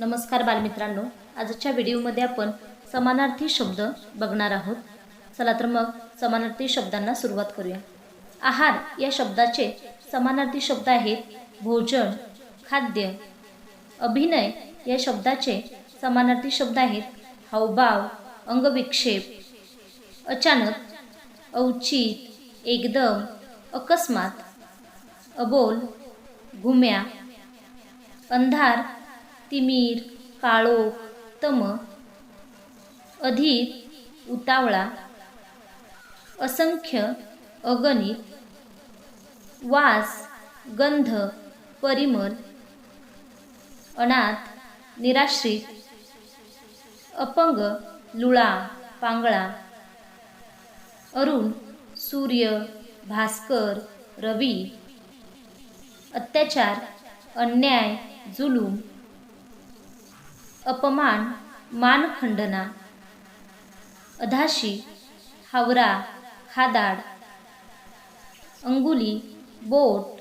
नमस्कार बालमित्रांनो. आजच्या व्हिडिओमध्ये आपण समानार्थी शब्द बघणार आहोत. चला तर मग समानार्थी शब्दांना सुरुवात करूया. आहार या शब्दाचे समानार्थी शब्द आहेत भोजन खाद्य. अभिनय या शब्दाचे समानार्थी शब्द आहेत हावभाव अंगविक्षेप. अचानक औचित एकदम अकस्मात. अबोल घुम्या. अंधार तिमीर काळोख तम अधिक उतावळा असंख्य अगणित वास गंध परिमल अनाथ निराश्रित अपंग लुळा पांगळा अरुण सूर्य भास्कर रवी अत्याचार अन्याय जुलूम अपमान मानखंडना अधाशी हावरा खादाड अंगुली बोट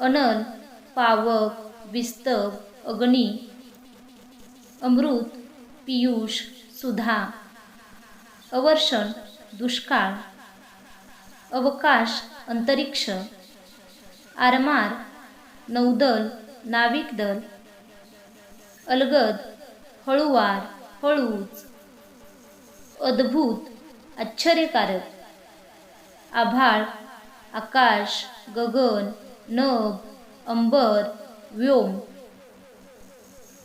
अनल पावक विस्तव अग्नी अमृत पियुष सुधा अवर्षण दुष्काळ अवकाश अंतरिक्ष आरमार नौदल नाविक दल अलगद हळुवार हळूच अद्भुत आश्चर्यकारक आभाळ आकाश गगन नभ अंबर व्योम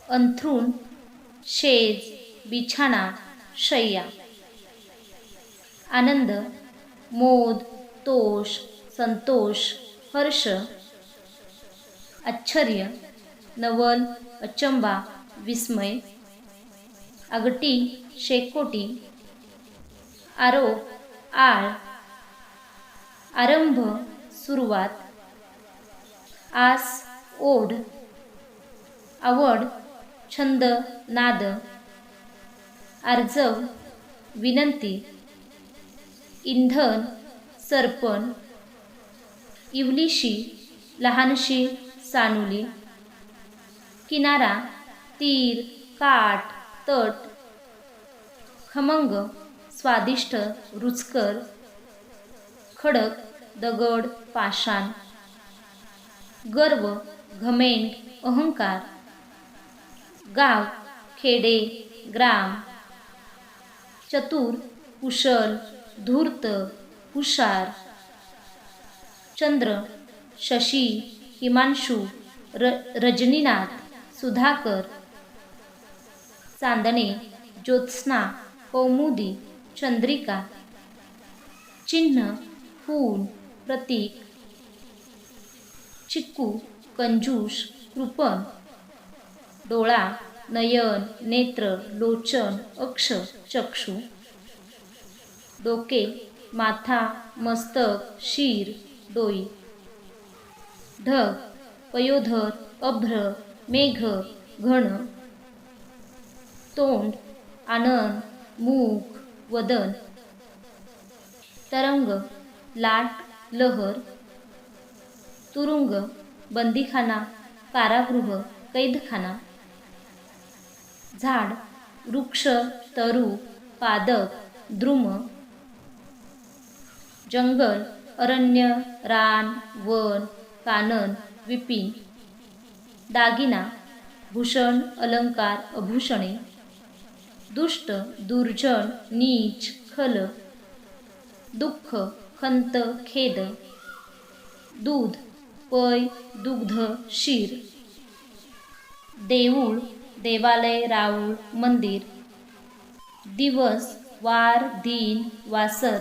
अंथरूण शेज बिछाणा शय्या आनंद मोद तोष संतोष हर्ष आश्चर्य नवल अचंबा विस्मय अगटी शेकोटी आरोप आळ आरंभ सुरुवात आस ओढ आवड छंद नाद अर्जव विनंती इंधन सरपण इवलीशी लहानशी सानुली किनारा तीर काठ तट खमंग स्वादिष्ट रुचकर खडक दगड पाषाण गर्व घमेंड अहंकार गाव खेडे ग्राम चतुर कुशल धूर्त हुशार चंद्र शशी हिमांशू र रजनीनाथ सुधाकर चांदणे ज्योत्स्ना कौमुदी चंद्रिका चिन्ह फूल प्रतीक चिक्कू कंजूष कृपण डोळा नयन नेत्र लोचन अक्ष चक्षु डोके माथा मस्तक शीर डोई ढग पयोधर अभ्र मेघ घन तोंड आनंद मुख वदन तरंग लाट लहर तुरुंग बंदीखाना कारागृह कैदखाना झाड वृक्ष तरु पादक द्रुम जंगल अरण्य रान वन कानन विपिन दागिना भूषण अलंकार अभूषणे दुष्ट दुर्जन नीच खल दुःख खंत खेद दूध पय दुग्ध शीर देऊळ देवालय राऊळ मंदिर दिवस वार दिन वासर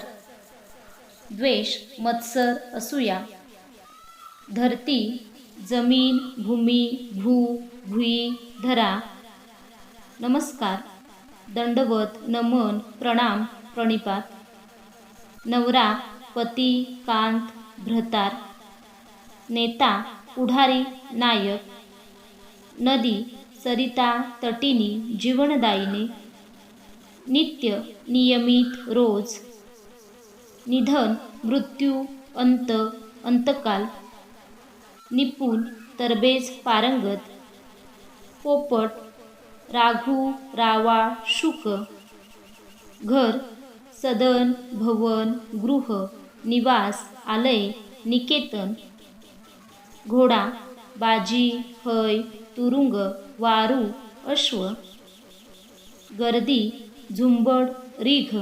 द्वेष मत्सर असूया धरती जमीन भूमी भू भुई धरा नमस्कार. दंडवत नमन प्रणाम प्रणिपात. नवरा पती कांत भ्रतार. नेता पुढारी नायक. नदी सरिता तटिनी जीवनदायिनी. नित्य नियमित रोज. निधन मृत्यू अंत अंतकाल. निपुण तरबेज पारंगत. पोपट राघू रावा शुक. घर सदन भवन गृह निवास आलय निकेतन. घोडा बाजी हय तुरुंग वारू अश्व. गर्दी झुंबड रिघ.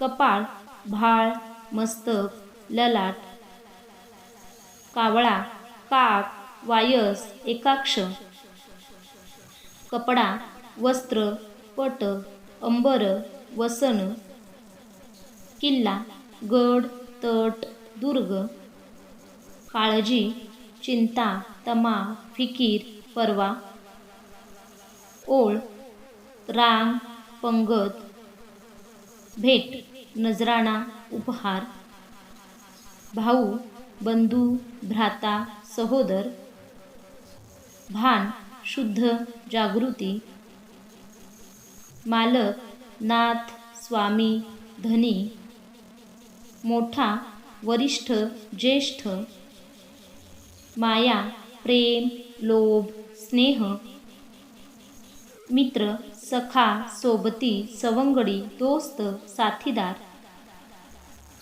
कपाळ भाळ मस्तक ललाट. कावळा काक वायस एकाक्ष. कपडा वस्त्र पट अंबर वसन किल्ला गड तट दुर्ग काळजी चिंता तमा फिकीर परवा ओळ रांग पंगत भेट नजराणा उपहार भाऊ बंधू भ्राता सहोदर भान शुद्ध जागृती. मालक नाथ स्वामी धनी. मोठा वरिष्ठ ज्येष्ठ. माया प्रेम लोभ स्नेह. मित्र सखा सोबती सवंगडी दोस्त साथीदार.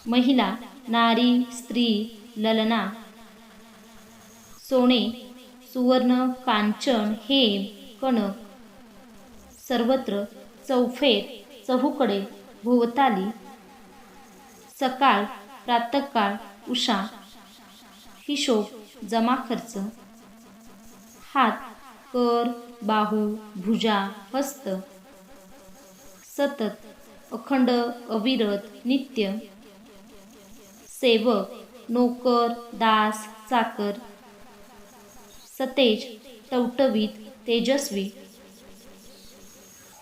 महिला नारी स्त्री ललना. सोने सुवर्ण कांचन हेम कणक सर्वत्र चौफेर चहूकडे भोवताली. सकाळ प्रातःकाळ उषा हिशोब जमा खर्च. हात कर बाहू भुजा हस्त. सतत अखंड अविरत नित्य. सेवक नोकर दास चाकर सतेज टवटवीत तेजस्वी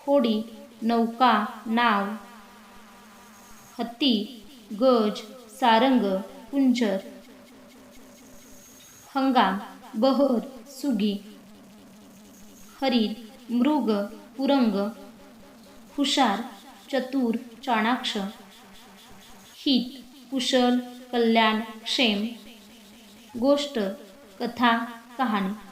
होडी नौका नाव हत्ती गज सारंग कुंजर हंगाम बहर सुगी हरित मृग पुरंग हुशार चतुर चाणाक्ष हित कुशल कल्याण क्षेम गोष्ट कथा कहाणी.